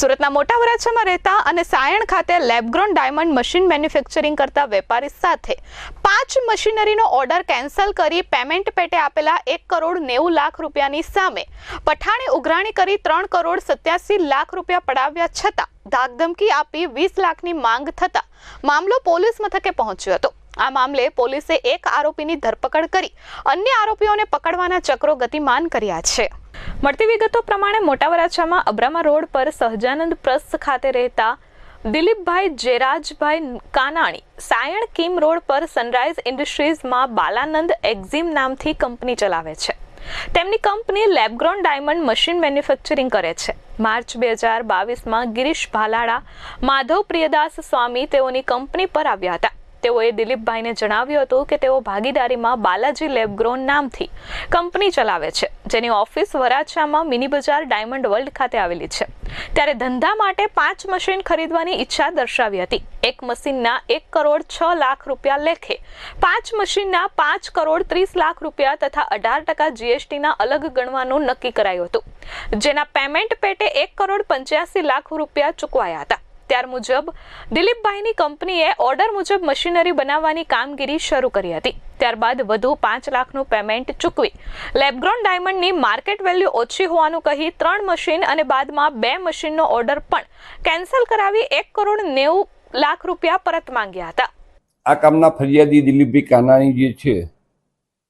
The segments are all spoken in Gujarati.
સુરતના મોટા વરાછામાં રહેતા અને સાયણ ખાતે લેબગ્રોન ડાયમંડ મશીન મેન્યુફેક્ચરિંગ કરતા વેપારી સાથે પાંચ મશીનરીનો ઓર્ડર કેન્સલ કરી પેમેન્ટ પેટે આપેલા એક કરોડ નેવું લાખ રૂપિયાની સામે પઠાણે ઉઘરાણી કરી ત્રણ કરોડ સત્યાસી લાખ રૂપિયા પડાવ્યા છતાં ધાકધમકી આપી વીસ લાખની માંગ થતાં મામલો પોલીસ મથકે પહોંચ્યો હતો. આ મામલે પોલીસે એક આરોપીની ધરપકડ કરી અન્ય આરોપીઓને પકડવાના ચક્રો ગતિમાન કર્યા છે. મળતી વિગતો પ્રમાણે મોટા વરાછામાં અબ્રામા રોડ પર સહજાનંદ પ્રસ્થ ખાતે રહેતા દિલીપભાઈ જેરાજભાઈ કાનાણી, સાયણ કિમ રોડ પર સનરાઈઝ ઇન્ડસ્ટ્રીઝમાં બાલાનંદ એક્ઝિમ નામથી કંપની ચલાવે છે. તેમની company lab grown diamond machine manufacturing કરે છે. માર્ચ બે હજાર બાવીસમાં ગિરીશ ભાલાળા માધવ પ્રિયદાસ સ્વામી તેઓની કંપની પર આવ્યા હતા. તેઓએ દિલીપભાઈને જણાવ્યું હતું કે તેઓ ભાગીદારીમાં બાલાજી લેબગ્રોન નામથી કંપની ચલાવે છે, જેની ઓફિસ વરાછામાં મિની બજાર ડાયમંડ વર્લ્ડ ખાતે આવેલી છે. ત્યારે ધંધા માટે પાંચ મશીન ખરીદવાની ઈચ્છા દર્શાવી હતી. એક મશીનના એક કરોડ છ લાખ રૂપિયા લેખે પાંચ મશીનના પાંચ કરોડ ત્રીસ લાખ રૂપિયા તથા અઢાર ટકા જીએસટીના અલગ ગણવાનું નક્કી કરાયું હતું, જેના પેમેન્ટ પેટે એક કરોડ પંચ્યાસી લાખ રૂપિયા ચૂકવાયા હતા. ત્યાર મુજબ દિલીપભાઈની કંપનીએ ઓર્ડર મુજબ મશીનરી બનાવવાની કામગીરી શરૂ કરી હતી. ત્યારબાદ વધુ પાંચ લાખનું પેમેન્ટ ચૂકવી. લેબગ્રોન ડાયમંડની માર્કેટ વેલ્યુ ઓછી હોવાનું કહી ત્રણ મશીન અને બાદમાં બે મશીનનો ઓર્ડર પણ કેન્સલ કરાવી એક કરોડ નેવું લાખ રૂપિયા પરત માંગ્યા હતા. આ કામના ફરિયાદી દિલીપભાઈ કાનાણી જે છે,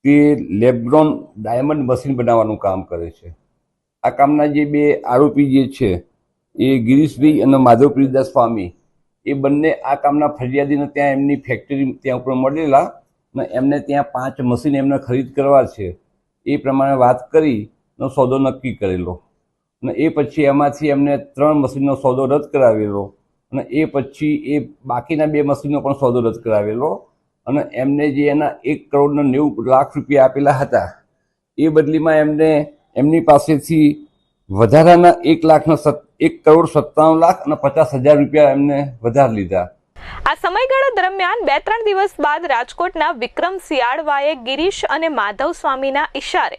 તે લેબગ્રોન ડાયમંડ મશીન બનાવવાનું કામ કરે છે. આ કામના જે બે આરોપી જે છે એ ગિરીશભાઈ અને માધવપ્રીદાસ સ્વામી, એ બંને આ કામના ફરિયાદીને ત્યાં એમની ફેક્ટરી ત્યાં ઉપર મળેલા ને એમને ત્યાં પાંચ મશીન એમને ખરીદ કરવા છે. એ પ્રમાણે વાત કરી નો સોદો નક્કી કરેલો. અને એ પછી એમાંથી એમને ત્રણ મશીનનો સોદો રદ કરાવેલો. અને એ પછી એ બાકીના બે મશીનનો પણ સોદો રદ કરાવેલો. અને એમને જે એના એક કરોડના નેવું લાખ રૂપિયા આપેલા હતા, એ બદલીમાં એમને એમની પાસેથી વધારાના એક લાખના સત એક કરોડ સત્તાવન લાખ અને પચાસ હજાર રૂપિયા એમને વધારે લીધા. આ સમયગાળા દરમિયાન બે ત્રણ દિવસ બાદ રાજકોટના વિક્રમ સિયાળવાએ ગિરીશ અને માધવ સ્વામીના ઈશારે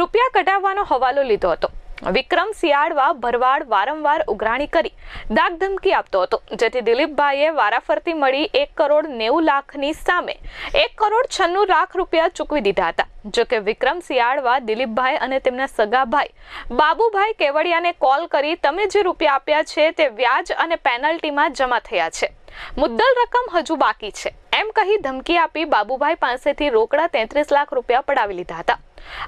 રૂપિયા કઢાવવાનો હવાલો લીધો હતો. વિક્રમ શિયાળવા ભરવાડ વારંવાર ઉઘરાણી કરી દાગ ધમકી આપતો હતો. જેથી દિલીપભાઈએ વારાફરતી મળી એક કરોડ નેવું લાખની સામે એક કરોડ છન્નું લાખ રૂપિયા ચૂકવી દીધા હતા. જો કે વિક્રમ શિયાળવા દિલીપભાઈ અને તેમના સગાભાઈ બાબુભાઈ કેવડિયાને કોલ કરી તમે જે રૂપિયા આપ્યા છે તે વ્યાજ અને પેનલ્ટીમાં જમા થયા છે. મુદ્દલ રકમ હજુ બાકી છે. એમ કહી ધમકી આપી બાબુભાઈ પાસેથી રોકડા તેત્રીસ લાખ રૂપિયા પડાવી લીધા હતા.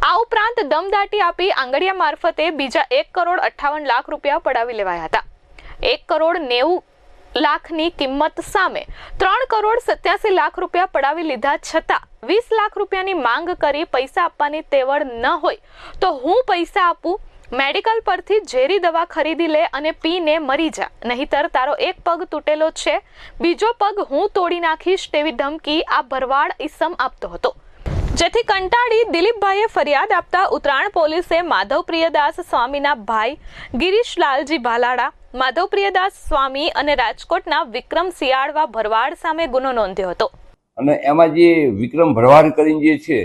આ ઉપરાંત દમદાટી આપી આંગડિયા મારફતે બીજા એક કરોડ અઠ્ઠાવન લાખ રૂપિયા પડાવી લેવાયા હતા. એક કરોડ નેવું લાખની કિંમત સામે ત્રણ કરોડ સત્યાસી લાખ રૂપિયા પડાવી લીધા છતાં વીસ લાખ રૂપિયાની માંગ કરી પૈસા આપવાની તેવડ ન હોય તો હું પૈસા આપું, મેડિકલ પરથી ઝેરી દવા ખરીદી લે અને પીને મરી જા. નહીતર તારો એક પગ તૂટેલો છે, બીજો પગ હું તોડી નાખીશ તેવી ધમકી આ ભરવાડ ઈસમ આપતો હતો. જેથી કંટાળી દિલીપભાઈએ ફરિયાદ આપતા ઉત્તરાયણ પોલીસે માધવ પ્રિયદાસ સ્વામીના ભાઈ ગિરીશ લાલજી ભાલાડા માધવ સ્વામી અને રાજકોટના વિક્રમ સિયાળવા ભરવાડ સામે ગુનો નોંધ્યો હતો. અને એમાં જે વિક્રમ ભરવાડ કરીને જે છે,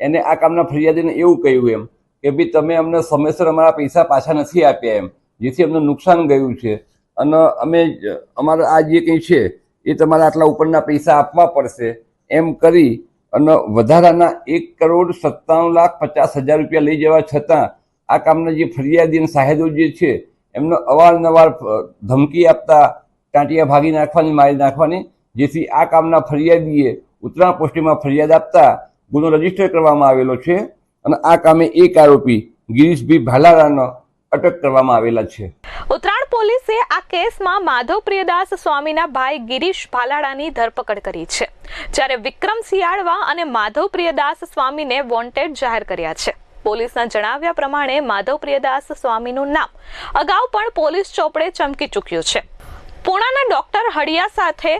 એને આ કામના ફરિયાદીને એવું કહ્યું એમ કે ભાઈ તમે અમને સમયસર અમારા પૈસા પાછા નથી આપ્યા એમ, જેથી અમને નુકસાન ગયું છે. અને અમે અમારા આ જે કંઈ છે, એ તમારે આટલા ઉપરના પૈસા આપવા પડશે એમ કરી અને વધારાના એક કરોડ સત્તાવન લાખ પચાસ હજાર રૂપિયા લઈ જવા છતાં આ કામના જે ફરિયાદી અને સાહેદો જે છે, એમનો અવારનવાર ધમકી આપતા ટાંટિયા ભાગી નાખવાની, મારી નાખવાની, જેથી આ કામના ફરિયાદીએ ઉત્તરાયણ પોસ્ટીમાં ફરિયાદ આપતા ગુનો રજિસ્ટર કરવામાં આવેલો છે અને આ કામે એક આરોપી ગિરીશભાઈ ભાલારાનો અટક કરવામાં આવેલા છે. ઉત્તરાયણ પોલીસે આ કેસમાં માધવ પ્રિયદાસ સ્વામીના ભાઈ ગિરીશ ભાલાડાની ધરપકડ કરી છે. જ્યારે વિક્રમ સિયાળવા અને માધવ પ્રિયદાસ સ્વામીને વોન્ટેડ જાહેર કર્યા છે. પોલીસના જણાવ્યા પ્રમાણે માધવ પ્રિયદાસ સ્વામીનું નામ અગાઉ પણ પોલીસ ચોપડે ચમકી ચૂક્યું છે. પુણાના ડોક્ટર હડિયા સાથે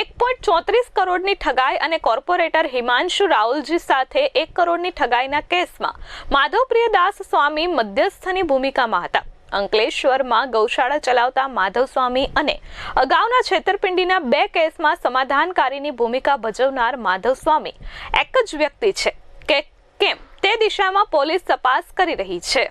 એક પોઈન્ટ ચોત્રીસ કરોડની ઠગાઈ અને કોર્પોરેટર હિમાંશુ રાહુલજી સાથે એક કરોડની ઠગાઈના કેસમાં માધવ પ્રિયદાસ સ્વામી મધ્યસ્થની ભૂમિકામાં હતા. અંકલેશ્વરમાં ગૌશાળા ચલાવતા માધવ સ્વામી અને અગાઉના છેતરપિંડીના બે કેસમાં સમાધાનકારીની ભૂમિકા ભજવનાર માધવ સ્વામી એક જ વ્યક્તિ છે. કે કેમ? તે દિશામાં પોલીસ તપાસ કરી રહી છે.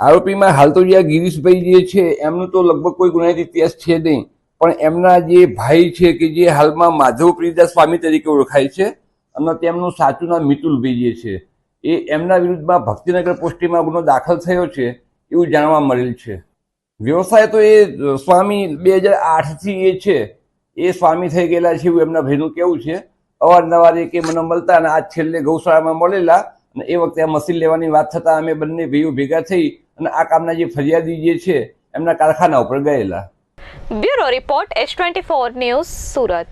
આરોપીમાં હાલ તો જે ગિરીશભાઈ જે છે, એમનું તો લગભગ કોઈ ગુનાહિત ઇતિહાસ છે નહીં. પણ એમના જે ભાઈ છે કે જે હાલમાં માધવ પ્રિયદાસ સ્વામી તરીકે ઓળખાય છે અને તેમનું સાચું નામ મિતુલભાઈ જે છે, એ એમના વિરુદ્ધમાં ભક્તિનગર પોસ્ટીમાં ગુનો દાખલ થયો છે. એવું જાણવા મળેલ છે. વ્યવસાય તો એ સ્વામી બે હજાર આઠથી એ છે. એ સ્વામી થઈ ગયેલા છે એવું એમના ભાઈનું કેવું છે. અવારનવાર એ કે મને મળતા અને આજ છેલ્લે ગૌશાળામાં મળેલા અને એ વખતે આ મશીન લેવાની વાત થતાં અમે બંને ભાઈઓ ભેગા થઈ અને આ કામના જે ફરિયાદી જે છે એમના કારખાના ઉપર ગયેલા. Bureau report S twenty four news Surat.